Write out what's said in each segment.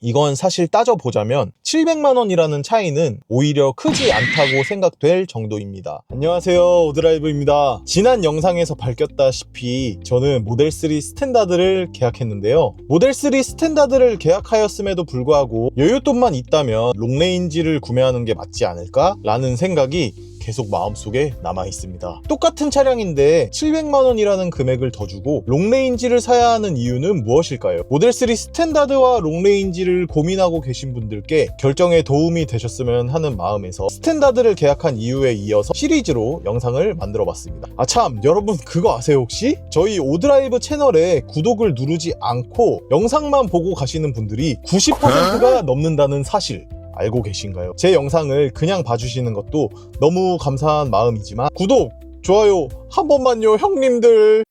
이건 사실 따져보자면 700만원이라는 차이는 오히려 크지 않다고 생각될 정도입니다. 안녕하세요. 오드라이브입니다. 지난 영상에서 밝혔다시피 저는 모델3 스탠다드를 계약했는데요. 모델3 스탠다드를 계약하였음에도 불구하고 여윳돈만 있다면 롱레인지를 구매하는 게 맞지 않을까? 라는 생각이 계속 마음속에 남아 있습니다. 똑같은 차량인데 700만 원이라는 금액을 더 주고 롱레인지를 사야 하는 이유는 무엇일까요? 모델 3 스탠다드와 롱레인지를 고민하고 계신 분들께 결정에 도움이 되셨으면 하는 마음에서 스탠다드를 계약한 이유에 이어서 시리즈로 영상을 만들어 봤습니다. 아 참 여러분 그거 아세요 혹시? 저희 오드라이브 채널에 구독을 누르지 않고 영상만 보고 가시는 분들이 90%가 넘는다는 사실 알고 계신가요? 제 영상을 그냥 봐주시는 것도 너무 감사한 마음이지만 구독, 좋아요 한 번만요 형님들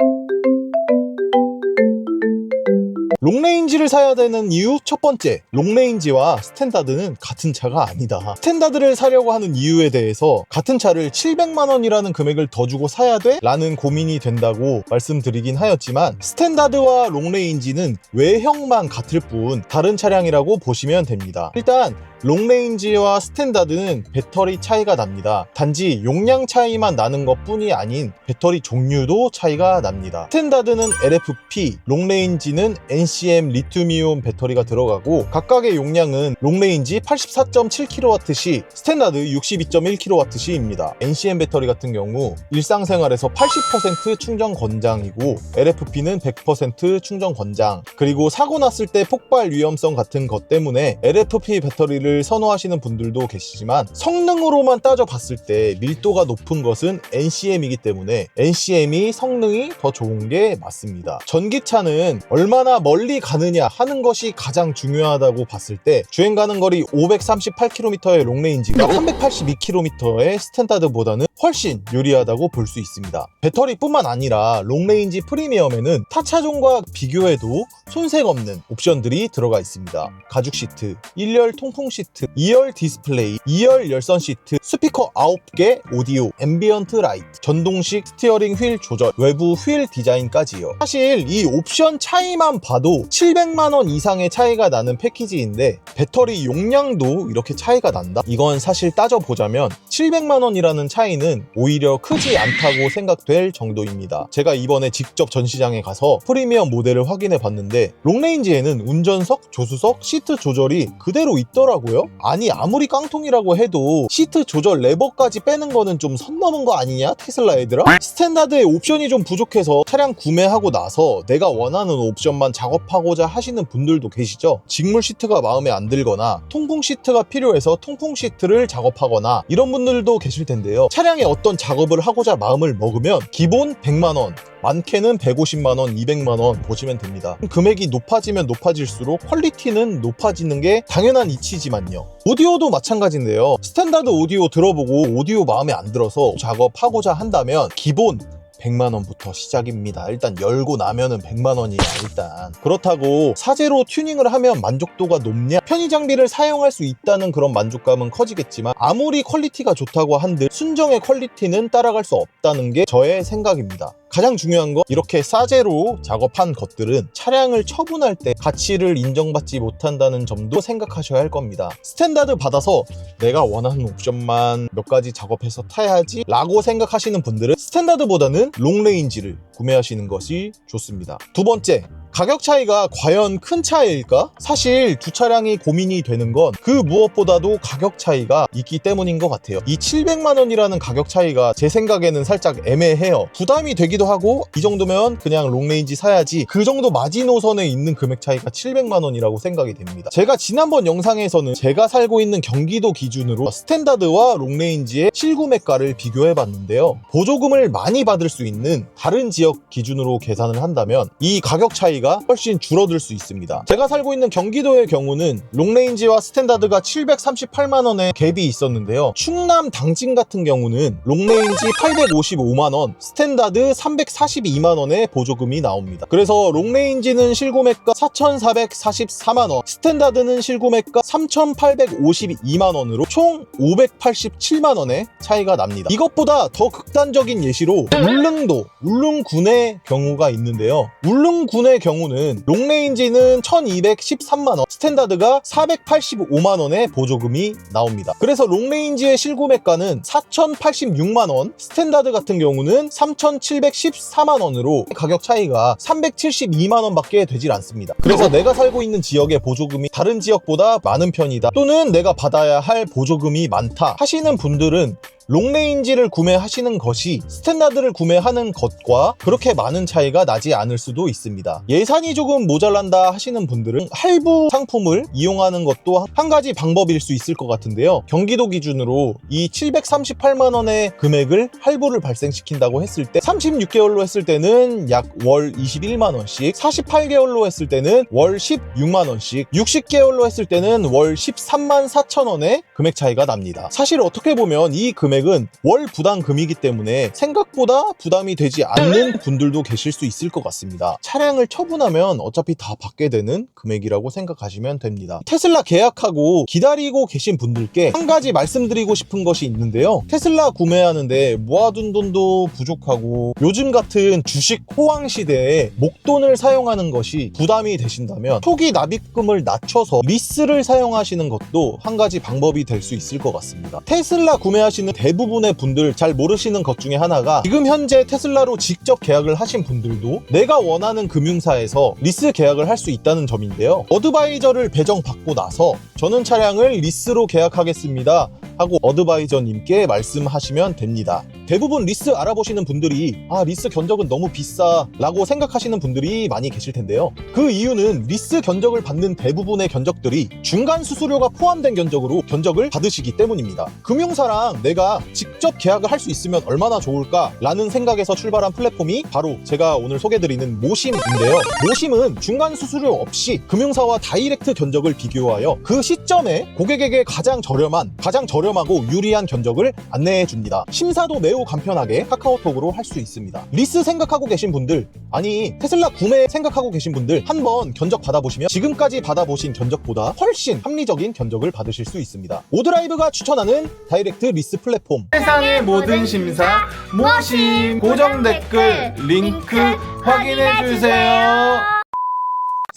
롱레인지를 사야 되는 이유 첫 번째 롱레인지와 스탠다드는 같은 차가 아니다 스탠다드를 사려고 하는 이유에 대해서 같은 차를 700만원이라는 금액을 더 주고 사야 돼? 라는 고민이 된다고 말씀드리긴 하였지만 스탠다드와 롱레인지는 외형만 같을 뿐 다른 차량이라고 보시면 됩니다 일단 롱레인지와 스탠다드는 배터리 차이가 납니다. 단지 용량 차이만 나는 것 뿐이 아닌 배터리 종류도 차이가 납니다. 스탠다드는 LFP, 롱레인지는 NCM 리튬이온 배터리가 들어가고 각각의 용량은 롱레인지 84.7kWh, 스탠다드 62.1kWh입니다. NCM 배터리 같은 경우 일상생활에서 80% 충전 권장이고 LFP는 100% 충전 권장 그리고 사고 났을 때 폭발 위험성 같은 것 때문에 LFP 배터리를 를 선호하시는 분들도 계시지만 성능으로만 따져봤을 때 밀도가 높은 것은 NCM이기 때문에 NCM이 성능이 더 좋은 게 맞습니다. 전기차는 얼마나 멀리 가느냐 하는 것이 가장 중요하다고 봤을 때 주행 가는 거리 538km의 롱레인지가 382km의 스탠다드보다는 훨씬 유리하다고 볼 수 있습니다. 배터리뿐만 아니라 롱레인지 프리미엄에는 타 차종과 비교해도 손색 없는 옵션들이 들어가 있습니다. 가죽 시트, 1열 통풍 시트, 2열 디스플레이, 2열 열선 시트, 스피커 9개, 오디오, 앰비언트 라이트, 전동식 스티어링 휠 조절, 외부 휠 디자인까지요. 사실 이 옵션 차이만 봐도 700만원 이상의 차이가 나는 패키지인데 배터리 용량도 이렇게 차이가 난다? 이건 사실 따져보자면 700만원이라는 차이는 오히려 크지 않다고 생각될 정도입니다. 제가 이번에 직접 전시장에 가서 프리미엄 모델을 확인해 봤는데 롱레인지에는 운전석, 조수석, 시트 조절이 그대로 있더라고요. 아니 아무리 깡통이라고 해도 시트 조절 레버까지 빼는 거는 좀 선 넘은 거 아니냐 테슬라 애들아? 스탠다드의 옵션이 좀 부족해서 차량 구매하고 나서 내가 원하는 옵션만 작업하고자 하시는 분들도 계시죠? 직물 시트가 마음에 안 들거나 통풍 시트가 필요해서 통풍 시트를 작업하거나 이런 분들도 계실 텐데요. 차량에 어떤 작업을 하고자 마음을 먹으면 기본 100만원 많게는 150만원, 200만원 보시면 됩니다. 금액이 높아지면 높아질수록 퀄리티는 높아지는 게 당연한 이치지만 요. 오디오도 마찬가지인데요. 스탠다드 오디오 들어보고 오디오 마음에 안 들어서 작업하고자 한다면 기본 100만원부터 시작입니다. 일단 열고 나면은 100만원이야, 일단. 그렇다고 사제로 튜닝을 하면 만족도가 높냐? 편의 장비를 사용할 수 있다는 그런 만족감은 커지겠지만 아무리 퀄리티가 좋다고 한들 순정의 퀄리티는 따라갈 수 없다는 게 저의 생각입니다. 가장 중요한 거 이렇게 싸제로 작업한 것들은 차량을 처분할 때 가치를 인정받지 못한다는 점도 생각하셔야 할 겁니다. 스탠다드 받아서 내가 원하는 옵션만 몇 가지 작업해서 타야지 라고 생각하시는 분들은 스탠다드보다는 롱레인지를 구매하시는 것이 좋습니다. 두 번째, 가격 차이가 과연 큰 차이일까? 사실 두 차량이 고민이 되는 건 그 무엇보다도 가격 차이가 있기 때문인 것 같아요. 이 700만 원이라는 가격 차이가 제 생각에는 살짝 애매해요. 부담이 되기도 하고 이 정도면 그냥 롱레인지 사야지 그 정도 마지노선에 있는 금액 차이가 700만 원이라고 생각이 됩니다. 제가 지난번 영상에서는 제가 살고 있는 경기도 기준으로 스탠다드와 롱레인지의 실구매가를 비교해 봤는데요. 보조금을 많이 받을 수 있는 다른 지역 기준으로 계산을 한다면 이 가격 차이 가 훨씬 줄어들 수 있습니다. 제가 살고 있는 경기도의 경우는 롱레인지와 스탠다드가 738만원의 갭이 있었는데요. 충남 당진 같은 경우는 롱레인지 855만원, 스탠다드 342만원의 보조금이 나옵니다. 그래서 롱레인지는 실구매가 4,444만원, 스탠다드는 실구매가 3,852만원으로 총 587만원의 차이가 납니다. 이것보다 더 극단적인 예시로 울릉도, 울릉군의 경우가 있는데요. 울릉군의 경우는 롱레인지는 1213만원, 스탠다드가 485만원의 보조금이 나옵니다. 그래서 롱레인지의 실구매가는 4086만원, 스탠다드 같은 경우는 3714만원으로 가격 차이가 372만원 밖에 되질 않습니다. 그래서 내가 살고 있는 지역의 보조금이 다른 지역보다 많은 편이다. 또는 내가 받아야 할 보조금이 많다 하시는 분들은 롱레인지를 구매하시는 것이 스탠다드를 구매하는 것과 그렇게 많은 차이가 나지 않을 수도 있습니다. 예산이 조금 모자란다 하시는 분들은 할부 상품을 이용하는 것도 한 가지 방법일 수 있을 것 같은데요. 경기도 기준으로 이 738만 원의 금액을 할부를 발생시킨다고 했을 때 36개월로 했을 때는 약 월 21만 원씩 48개월로 했을 때는 월 16만 원씩 60개월로 했을 때는 월 13만 4천 원의 금액 차이가 납니다. 사실 어떻게 보면 이 금액 은 월 부담금이기 때문에 생각보다 부담이 되지 않는 분들도 계실 수 있을 것 같습니다. 차량을 처분하면 어차피 다 받게 되는 금액이라고 생각하시면 됩니다. 테슬라 계약하고 기다리고 계신 분들께 한 가지 말씀드리고 싶은 것이 있는데요. 테슬라 구매하는데 모아둔 돈도 부족하고 요즘 같은 주식 호황 시대에 목돈을 사용하는 것이 부담이 되신다면 초기 납입금을 낮춰서 리스를 사용하시는 것도 한 가지 방법이 될 수 있을 것 같습니다. 테슬라 구매하시는 대 부분의 분들 잘 모르시는 것 중에 하나가 지금 현재 테슬라로 직접 계약을 하신 분들도 내가 원하는 금융사에서 리스 계약을 할 수 있다는 점인데요. 어드바이저를 배정받고 나서 저는 차량을 리스로 계약하겠습니다. 하고 어드바이저님께 말씀하시면 됩니다. 대부분 리스 알아보시는 분들이 아 리스 견적은 너무 비싸 라고 생각하시는 분들이 많이 계실 텐데요. 그 이유는 리스 견적을 받는 대부분의 견적들이 중간 수수료가 포함된 견적으로 견적을 받으시기 때문입니다. 금융사랑 내가 직접 계약을 할 수 있으면 얼마나 좋을까 라는 생각에서 출발한 플랫폼이 바로 제가 오늘 소개드리는 모심인데요. 모심은 중간 수수료 없이 금융사와 다이렉트 견적을 비교하여 그 시점에 고객에게 가장 저렴한 가장 저렴 하고 유리한 견적을 안내해 줍니다. 심사도 매우 간편하게 카카오톡으로 할 수 있습니다. 리스 생각하고 계신 분들, 아니 테슬라 구매 생각하고 계신 분들 한번 견적 받아보시면 지금까지 받아보신 견적보다 훨씬 합리적인 견적을 받으실 수 있습니다. 오드라이브가 추천하는 다이렉트 리스 플랫폼 세상의 모든 심사 모심 고정 댓글 링크 확인해 주세요.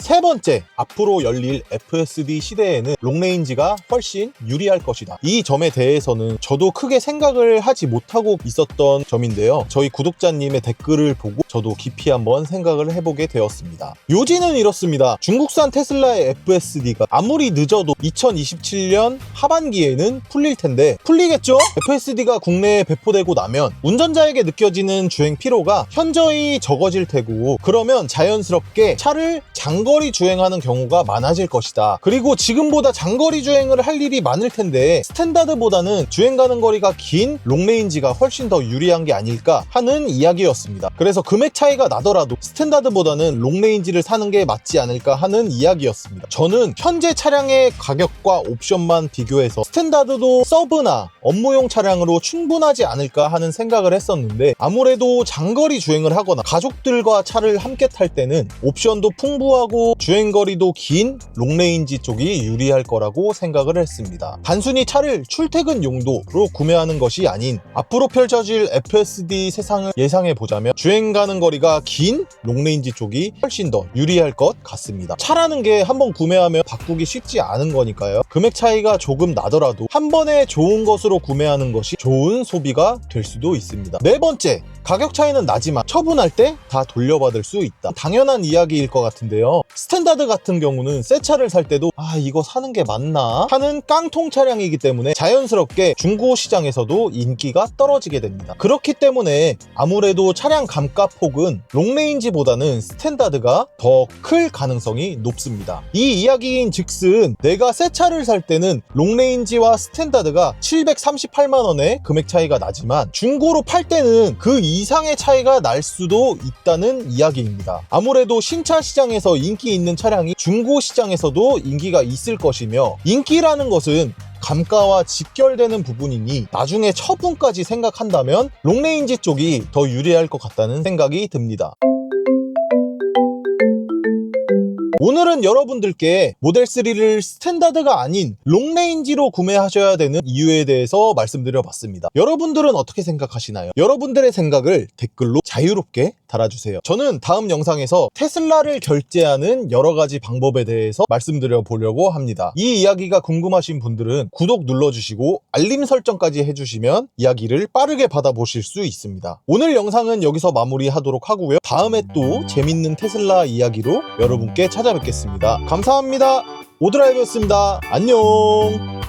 세 번째, 앞으로 열릴 FSD 시대에는 롱레인지가 훨씬 유리할 것이다. 이 점에 대해서는 저도 크게 생각을 하지 못하고 있었던 점인데요. 저희 구독자님의 댓글을 보고 저도 깊이 한번 생각을 해보게 되었습니다. 요지는 이렇습니다. 중국산 테슬라의 FSD가 아무리 늦어도 2027년 하반기에는 풀릴 텐데 풀리겠죠? FSD가 국내에 배포되고 나면 운전자에게 느껴지는 주행 피로가 현저히 적어질 테고 그러면 자연스럽게 차를 장거리 주행하는 경우가 많아질 것이다. 그리고 지금보다 장거리 주행을 할 일이 많을 텐데 스탠다드보다는 주행 가는 거리가 긴 롱레인지가 훨씬 더 유리한 게 아닐까 하는 이야기였습니다. 그래서 금액 차이가 나더라도 스탠다드보다는 롱레인지를 사는 게 맞지 않을까 하는 이야기였습니다. 저는 현재 차량의 가격과 옵션만 비교해서 스탠다드도 서브나 업무용 차량으로 충분하지 않을까 하는 생각을 했었는데 아무래도 장거리 주행을 하거나 가족들과 차를 함께 탈 때는 옵션도 풍부하고 주행거리도 긴 롱레인지 쪽이 유리할 거라고 생각을 했습니다. 단순히 차를 출퇴근 용도로 구매하는 것이 아닌 앞으로 펼쳐질 FSD 세상을 예상해 보자면 주행 가는 거리가 긴 롱레인지 쪽이 훨씬 더 유리할 것 같습니다. 차라는 게 한번 구매하면 바꾸기 쉽지 않은 거니까요. 금액 차이가 조금 나더라도 한 번에 좋은 것으로 구매하는 것이 좋은 소비가 될 수도 있습니다. 네 번째, 가격 차이는 나지만 처분할 때 다 돌려받을 수 있다. 당연한 이야기일 것 같은데요. 스탠다드 같은 경우는 새 차를 살 때도 아 이거 사는 게 맞나 하는 깡통 차량이기 때문에 자연스럽게 중고 시장에서도 인기가 떨어지게 됩니다. 그렇기 때문에 아무래도 차량 감가 폭은 롱레인지보다는 스탠다드가 더 클 가능성이 높습니다. 이 이야기인 즉슨 내가 새 차를 살 때는 롱레인지와 스탠다드가 738만 원의 금액 차이가 나지만 중고로 팔 때는 그 이상의 차이가 날 수도 있다는 이야기입니다. 아무래도 신차 시장에서 인기 있는 차량이 중고 시장에서도 인기가 있을 것이며 인기라는 것은 감가와 직결되는 부분이니 나중에 처분까지 생각한다면 롱레인지 쪽이 더 유리할 것 같다는 생각이 듭니다. 오늘은 여러분들께 모델 3를 스탠다드가 아닌 롱레인지로 구매하셔야 되는 이유에 대해서 말씀드려 봤습니다. 여러분들은 어떻게 생각하시나요? 여러분들의 생각을 댓글로 자유롭게 달아주세요. 저는 다음 영상에서 테슬라를 결제하는 여러 가지 방법에 대해서 말씀드려 보려고 합니다. 이 이야기가 궁금하신 분들은 구독 눌러주시고 알림 설정까지 해주시면 이야기를 빠르게 받아보실 수 있습니다. 오늘 영상은 여기서 마무리하도록 하고요. 다음에 또 재밌는 테슬라 이야기로 여러분께 찾아뵙겠습니다. 감사합니다. 오드라이브였습니다. 안녕.